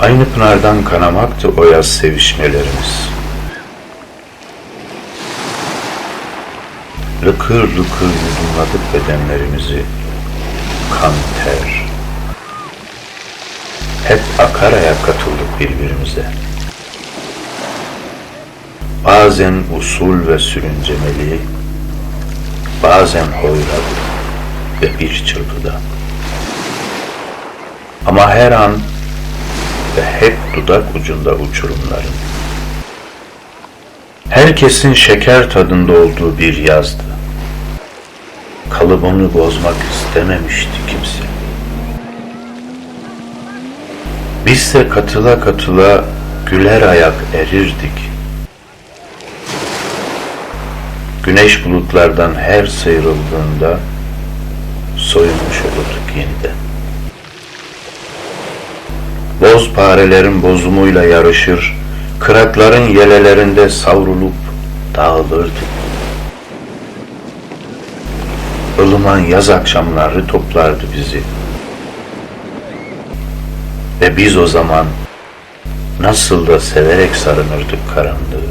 Aynı pınardan kanamaktı o yaz sevişmelerimiz. Lıkır lıkır yudumladık bedenlerimizi. Kan ter. Hep akaraya katıldık birbirimize. Bazen usul ve sürüncemeli, bazen hoyrat ve bir çırpıda. Ama her an ve hep dudak ucunda uçurumların. Herkesin şeker tadında olduğu bir yazdı. Kalıbını bozmak istememişti kimse. Biz de katıla katıla güler ayak erirdik. Güneş bulutlardan her sıyrıldığında soyunmuş olurduk yeniden. Boz parelerin bozumuyla yarışır, kırakların yelelerinde savrulup dağılırdık. ılıman yaz akşamları toplardı bizi. Ve biz o zaman nasıl da severek sarınırdık karanlığı.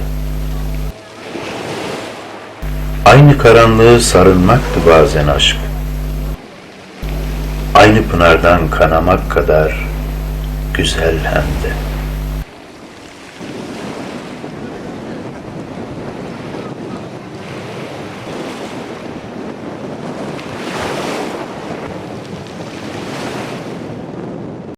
Aynı karanlığı sarılmaktı bazen aşk. Aynı pınardan kanamak kadar güzel hem de.